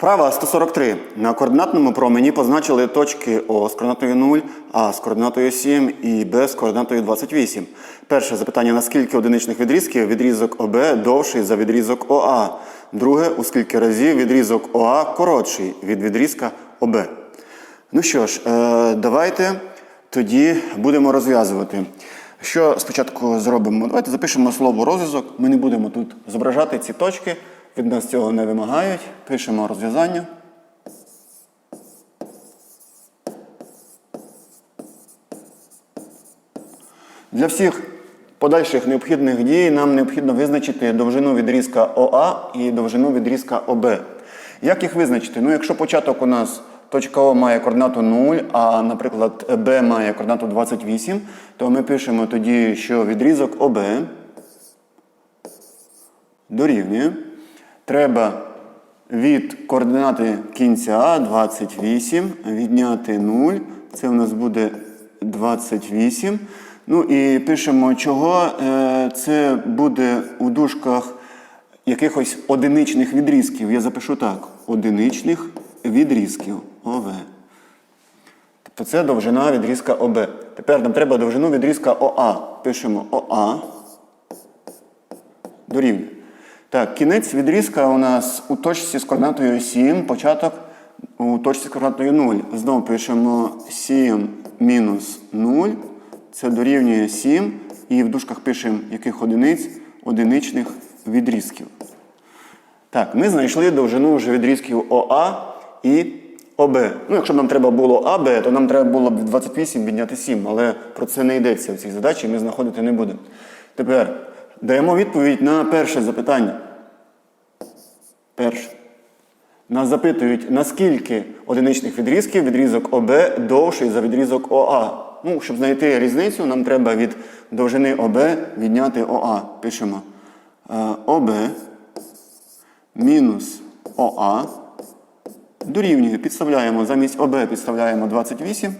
Вправа 143. На координатному промені позначили точки О з координатою 0, А з координатою 7 і Б з координатою 28. Перше запитання: на скільки одиничних відрізків відрізок ОБ довший за відрізок ОА? Друге, у скільки разів відрізок ОА коротший від відрізка ОБ? Ну що ж, е, давайте тоді будемо розв'язувати. Що спочатку зробимо? Давайте запишемо слово розв'язок. Ми не будемо тут зображати ці точки, від нас цього не вимагають. Пишемо розв'язання. Для всіх подальших необхідних дій нам необхідно визначити довжину відрізка ОА і довжину відрізка ОБ. Як їх визначити? Ну, якщо початок у нас точка О має координату 0, а, наприклад, Б має координату 28, то ми пишемо тоді, що відрізок ОБ дорівнює. Треба від координати кінця 28 відняти 0. Це у нас буде 28. Ну і пишемо, чого Е, це буде у дужках якихось одиничних відрізків. Я запишу так: одиничних відрізків ОВ. Тобто це довжина відрізка ОБ. Тепер нам треба довжину відрізка ОА. Пишемо ОА. Дорівнює. Так, кінець відрізка у нас у точці з координатою 7, початок у точці з координатою 0. Знову пишемо 7 мінус 0. Це дорівнює 7. І в дужках пишемо яких одиниць одиничних відрізків. Так, ми знайшли довжину вже відрізків ОА і ОБ. Ну, якщо б нам треба було АБ, то нам треба було б 28 відняти 7, але про це не йдеться в цій задачі, ми знаходити не будемо. Тепер даємо відповідь на перше запитання. Перше. Нас запитують, наскільки одиничних відрізків відрізок ОБ довший за відрізок ОА. Ну, щоб знайти різницю, нам треба від довжини ОБ відняти ОА. Пишемо е, ОБ мінус ОА дорівнює. Підставляємо замість ОБ підставляємо 28.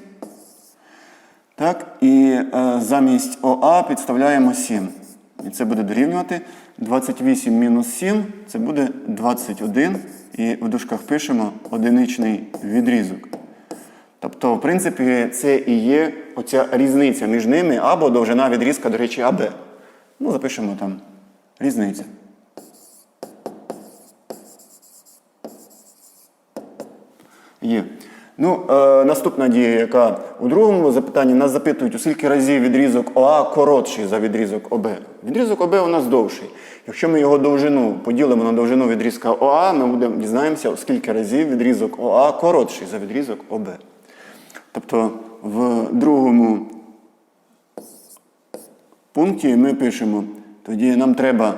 Так, і е, замість ОА підставляємо 7. І це буде дорівнювати 28 мінус 7, це буде 21. І в дужках пишемо одиничний відрізок. Тобто, в принципі, це і є оця різниця між ними або довжина відрізка, до речі, АБ. Ну, запишемо там різниця. Є. Ну, е, наступна дія, яка у другому запитанні нас запитують, у скільки разів відрізок ОА коротший за відрізок ОБ. Відрізок ОБ у нас довший. Якщо ми його довжину поділимо на довжину відрізка ОА, ми будемо дізнаємося, у скільки разів відрізок ОА коротший за відрізок ОБ. Тобто в другому пункті ми пишемо, тоді нам треба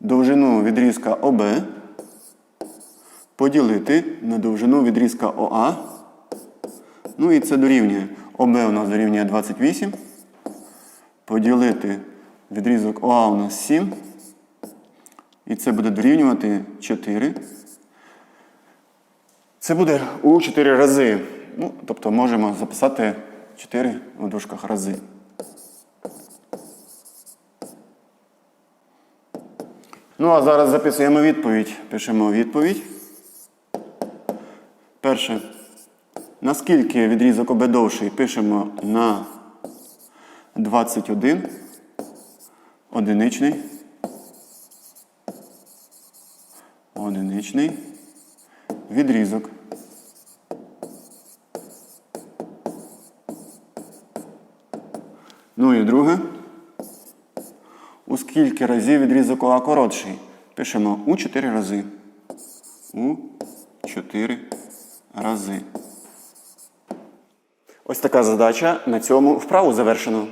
довжину відрізка ОБ поділити на довжину відрізка ОА. Ну і це дорівнює. ОБ у нас дорівнює 28. Поділити відрізок ОА у нас 7. І це буде дорівнювати 4. Це буде у 4 рази. Ну, тобто можемо записати 4 у дужках рази. Ну, а зараз записуємо відповідь. Пишемо відповідь. Перше. Наскільки відрізок ОБ довший? Пишемо на 21. Одиничний. Одиничний. Відрізок. Ну і друге. У скільки разів відрізок ОА коротший? Пишемо у 4 рази. У 4 рази. Ось така задача. На цьому вправу завершено.